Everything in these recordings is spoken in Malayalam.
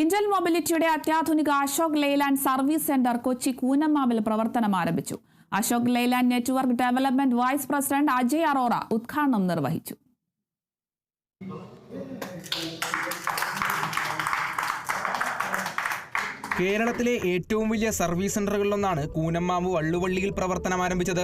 ഇന്റൽ മൊബിലിറ്റിയുടെ അത്യാധുനിക അശോക് ലെയ്ലാൻഡ് സർവീസ് സെന്റർ കൊച്ചി കൂനമ്മാവിൽ പ്രവർത്തനം ആരംഭിച്ചു. Ashok Leyland network development vice president Ajay Arora ഉദ്ഘാടനം നിർവഹിച്ചു. കേരളത്തിലെ ഏറ്റവും വലിയ സർവീസ് സെന്ററുകളിലൊന്നാണ് കൂനമ്മാവ് വള്ളുവള്ളിയിൽ പ്രവർത്തനം ആരംഭിച്ചത്.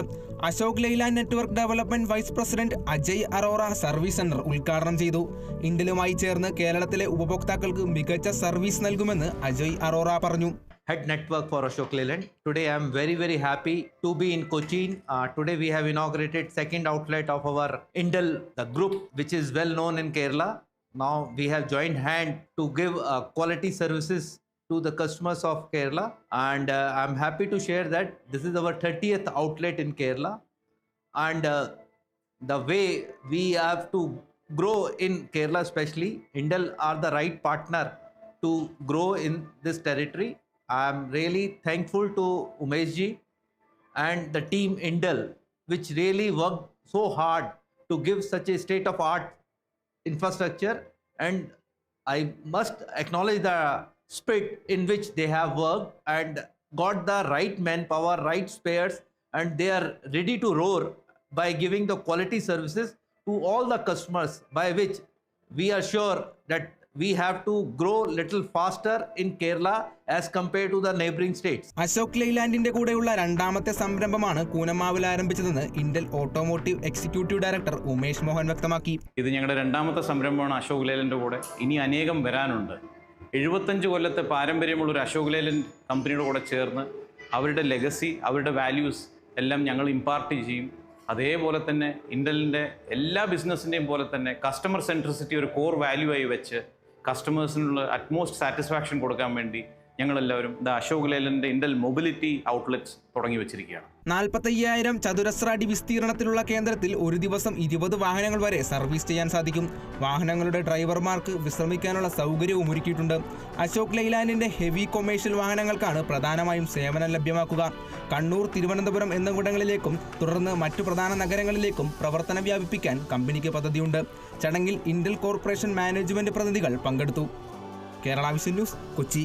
Ashok Leyland network development vice president Ajay Arora service centre ഉദ്ഘാടനം ചെയ്തു. ഇന്ത്യയിലുമായി ചേർന്ന് കേരളത്തിലെ ഉപഭോക്താക്കൾക്ക് മികച്ച സർവീസ് നൽകുമെന്ന് അജയ് അറോറ പറഞ്ഞു. Head network for Ashok Leyland today I am very very happy to be in Cochin today we have inaugurated second outlet of our Indel the group which is well known in Kerala now we have joined hand to give quality services to the customers of Kerala and uh, I'm happy to share that this is our 30th outlet in Kerala and uh, the way we have to grow in Kerala especially Indel are the right partner to grow in this territory. I'm really thankful to Umesh ji and the team Indel, which really worked so hard to give such a state of art infrastructure. And I must acknowledge the spirit in which they have worked and got the right manpower, right spares, and they are ready to roar by giving the quality services to all the customers, by which we are sure that we have to grow little faster in Kerala as compared to the neighboring states. Ashok ലൈലാൻഡിന്റെ കൂടെയുള്ള രണ്ടാമത്തെ സംരംഭമാണ് കൂനമാവിൽ ആരംഭിച്ചതെന്ന് Indel automotive executive director Umesh Mohan വ്യക്തമാക്കി ഇത് ഞങ്ങളുടെ രണ്ടാമത്തെ സംരംഭമാണ് അശോക് ലേലന്റെ കൂടെ ഇനി അനേകം വരാനുണ്ട് എഴുപത്തഞ്ച് കൊല്ലത്തെ പാരമ്പര്യമുള്ള ഒരു അശോക് ലേലൻ കമ്പനിയുടെ കൂടെ ചേർന്ന് അവരുടെ ലെഗസി അവരുടെ വാല്യൂസ് എല്ലാം ഞങ്ങൾ ഇമ്പാർട്ട് ചെയ്യും. അതേപോലെ തന്നെ ഇന്റലിന്റെ എല്ലാ ബിസിനസ്സിന്റെയും പോലെ തന്നെ കസ്റ്റമർ സെൻട്രിസിറ്റി ഒരു കോർ വാല്യൂ ആയി വെച്ച് കസ്റ്റമേഴ്സിനുള്ള അറ്റ്മോസ്റ്റ് സാറ്റിസ്ഫാക്ഷൻ കൊടുക്കാൻ വേണ്ടി ഞങ്ങളെല്ലാവരും ദ അശോക് ലേലന്റെ ഇൻഡൽ മൊബിലിറ്റി ഔട്ട്ലെറ്റ്സ് തുടങ്ങി വെച്ചിരിക്കുകയാണ്. നാൽപ്പത്തയ്യായിരം ചതുരശ്ര അടി വിസ്തീർണത്തിലുള്ള കേന്ദ്രത്തിൽ ഒരു ദിവസം ഇരുപത് വാഹനങ്ങൾ വരെ സർവീസ് ചെയ്യാൻ സാധിക്കും. വാഹനങ്ങളുടെ ഡ്രൈവർമാർക്ക് വിശ്രമിക്കാനുള്ള സൗകര്യവും ഒരുക്കിയിട്ടുണ്ട്. അശോക് ലൈലാൻഡിന്റെ ഹെവി കൊമേഴ്ഷ്യൽ വാഹനങ്ങൾക്കാണ് പ്രധാനമായും സേവനം ലഭ്യമാക്കുക. കണ്ണൂർ തിരുവനന്തപുരം എന്നിവിടങ്ങളിലേക്കും തുടർന്ന് മറ്റു പ്രധാന നഗരങ്ങളിലേക്കും പ്രവർത്തനം വ്യാപിപ്പിക്കാൻ കമ്പനിക്ക് പദ്ധതിയുണ്ട്. ചടങ്ങിൽ ഇന്റൽ കോർപ്പറേഷൻ മാനേജ്മെന്റ് പ്രതിനിധികൾ പങ്കെടുത്തു. Kerala vision news Kochi.